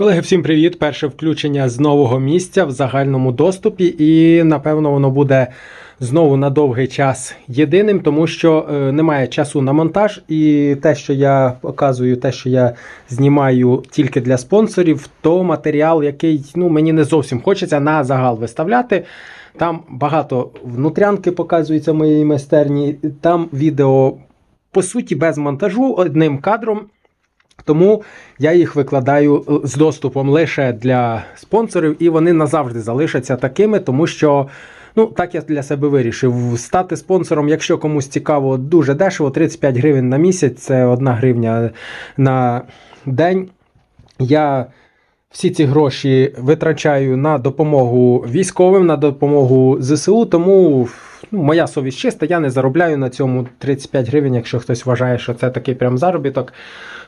Колеги, всім привіт! Перше включення з нового місця в загальному доступі, і напевно воно буде знову на довгий час єдиним, тому що е, немає часу на монтаж, і те, що я показую, те, що я знімаю тільки для спонсорів, то матеріал, який ну, мені не зовсім хочеться на загал виставляти. Там багато внутрянки показується в моїй майстерні. Там відео по суті без монтажу одним кадром. Тому я їх викладаю е, з доступом лише для спонсорів, і вони назавжди залишаться такими, тому що. Ну, так я для себе вирішив. Стати спонсором, якщо комусь цікаво, дуже дешево, 35 гривень на місяць, це 1 гривня на день. Я всі ці гроші витрачаю на допомогу військовим, на допомогу ЗСУ, тому ну, моя совість чиста, я не заробляю на цьому 35 гривень, якщо хтось вважає, що це такий прям заробіток,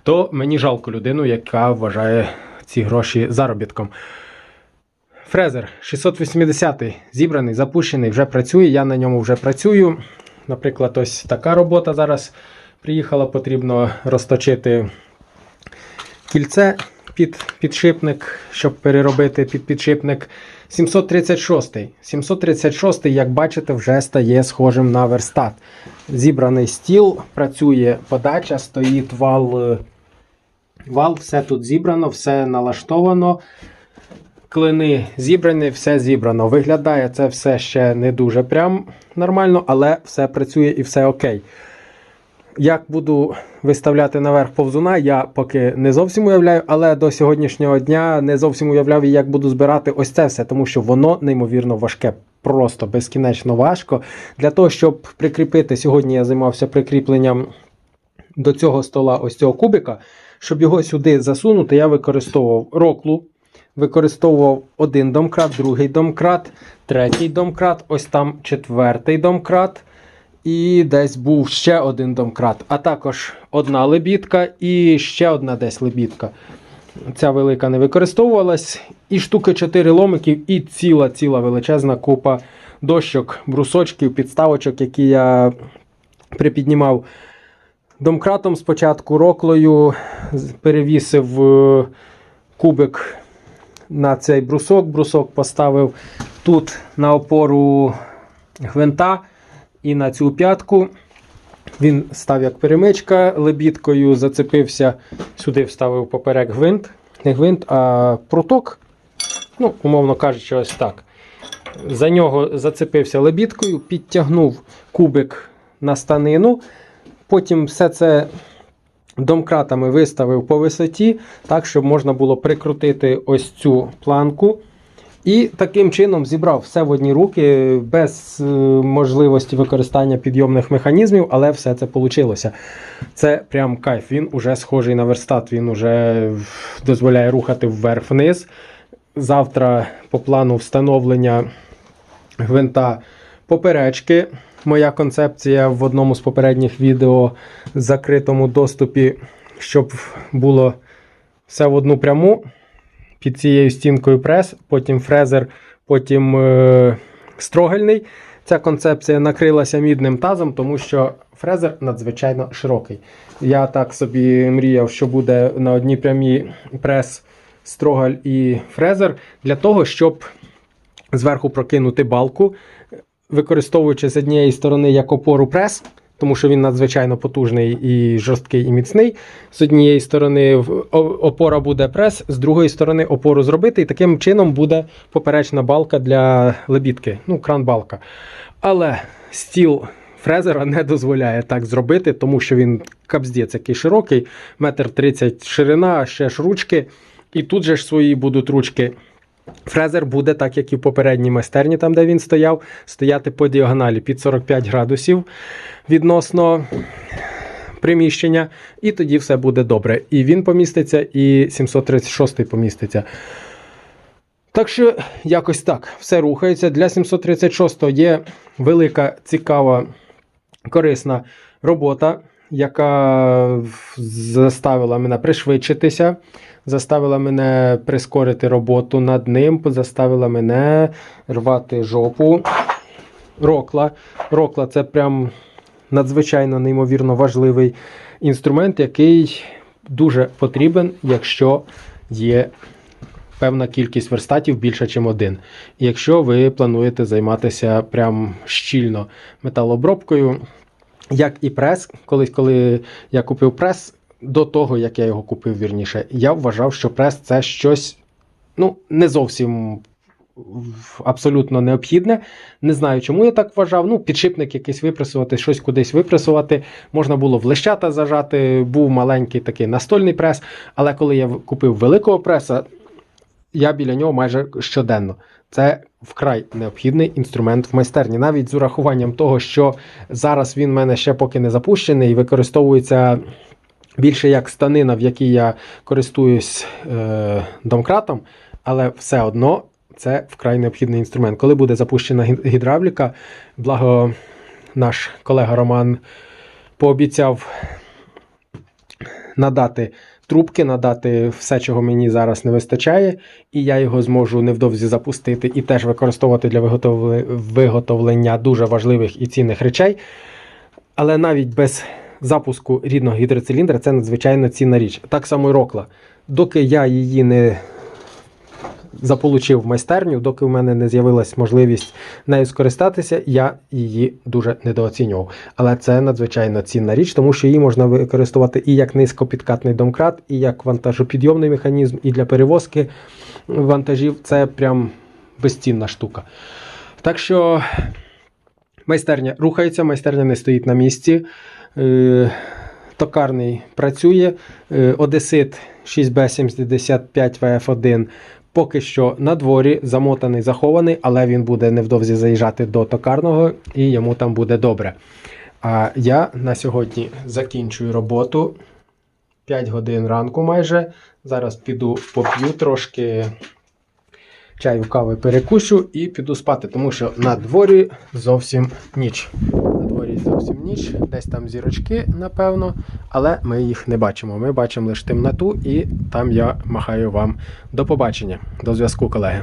то мені жалко людину, яка вважає ці гроші заробітком. Фрезер 680 зібраний, запущений, вже працює. Я на ньому вже працюю. Наприклад, ось така робота зараз приїхала, потрібно розточити кільце під підшипник, щоб переробити під підшипник. 736. 736, як бачите, вже стає схожим на верстат. Зібраний стіл, працює подача, стоїть вал. Вал, все тут зібрано, все налаштовано. Клини зібрані, все зібрано. Виглядає це все ще не дуже прям нормально, але все працює і все окей. Як буду виставляти наверх повзуна, я поки не зовсім уявляю, але до сьогоднішнього дня не зовсім уявляв, як буду збирати ось це все, тому що воно неймовірно важке, просто безкінечно важко. Для того, щоб прикріпити, сьогодні я займався прикріпленням до цього стола ось цього кубика. Щоб його сюди засунути, я використовував роклу. Використовував один домкрат, другий домкрат, третій домкрат, ось там четвертий домкрат. І десь був ще один домкрат. А також одна лебідка і ще одна десь лебідка. Ця велика не використовувалась. І штуки 4 ломиків, і ціла-ціла величезна купа дощок, брусочків, підставочок, які я припіднімав домкратом спочатку роклою, перевісив е, кубик на цей брусок. Брусок поставив тут на опору гвинта і на цю п'ятку. Він став як перемичка, лебідкою зацепився, сюди вставив поперек гвинт. Не гвинт, а пруток. Ну, умовно кажучи, ось так. За нього зацепився лебідкою, підтягнув кубик на станину. Потім все це домкратами виставив по висоті, так, щоб можна було прикрутити ось цю планку. І таким чином зібрав все в одні руки без е, можливості використання підйомних механізмів, але все це вийшло. Це прям кайф. Він уже схожий на верстат, він уже дозволяє рухати вверх-вниз. Завтра по плану встановлення гвинта поперечки. Моя концепція в одному з попередніх відео в закритому доступі, щоб було все в одну пряму під цією стінкою прес, потім фрезер, потім е, строгельний. Ця концепція накрилася мідним тазом, тому що фрезер надзвичайно широкий. Я так собі мріяв, що буде на одній прямій прес, строгаль і фрезер, для того, щоб зверху прокинути балку, використовуючи з однієї сторони як опору прес тому що він надзвичайно потужний і жорсткий і міцний. З однієї сторони опора буде прес, з другої сторони опору зробити, і таким чином буде поперечна балка для лебідки, ну, кран-балка. Але стіл. Фрезера не дозволяє так зробити, тому що він капздець який широкий, метр тридцять ширина, ще ж ручки. І тут же ж свої будуть ручки. Фрезер буде, так як і в попередній майстерні, там де він стояв, стояти по діагоналі під 45 градусів відносно приміщення, і тоді все буде добре. І він поміститься, і 736 поміститься. Так що, якось так, все рухається. Для 736 є велика, цікава, корисна робота, яка заставила мене пришвидшитися заставила мене прискорити роботу над ним, заставила мене рвати жопу. Рокла. Рокла це прям надзвичайно неймовірно важливий інструмент, який дуже потрібен, якщо є певна кількість верстатів більше, ніж один. Якщо ви плануєте займатися прям щільно металообробкою, як і прес, колись, коли я купив прес, до того, як я його купив вірніше, я вважав, що прес це щось ну, не зовсім абсолютно необхідне. Не знаю, чому я так вважав. Ну, підшипник якийсь випресувати, щось кудись випресувати. Можна було в лещата зажати, був маленький такий настольний прес. Але коли я купив великого преса, я біля нього майже щоденно. Це вкрай необхідний інструмент в майстерні, навіть з урахуванням того, що зараз він в мене ще поки не запущений і використовується більше як станина, в якій я користуюсь е, домкратом, але все одно це вкрай необхідний інструмент. Коли буде запущена гідравліка, благо наш колега Роман пообіцяв надати трубки, надати все, чого мені зараз не вистачає, і я його зможу невдовзі запустити і теж використовувати для виготовлення дуже важливих і цінних речей. Але навіть без запуску рідного гідроциліндра це надзвичайно цінна річ. Так само і рокла. Доки я її не заполучив майстерню, доки в мене не з'явилась можливість нею скористатися, я її дуже недооцінював. Але це надзвичайно цінна річ, тому що її можна використовувати і як низькопідкатний домкрат, і як вантажопідйомний механізм, і для перевозки вантажів. Це прям безцінна штука. Так що майстерня рухається, майстерня не стоїть на місці. Е, Токарний працює. Е, Одесит 6B75 VF1 поки що на дворі, замотаний, захований, але він буде невдовзі заїжджати до токарного і йому там буде добре. А я на сьогодні закінчую роботу. 5 годин ранку майже. Зараз піду поп'ю трошки чаю, кави перекушу і піду спати, тому що на дворі зовсім ніч. На зовсім ніч, десь там зірочки, напевно, але ми їх не бачимо. Ми бачимо лише темноту, і там я махаю вам до побачення. До зв'язку, колеги.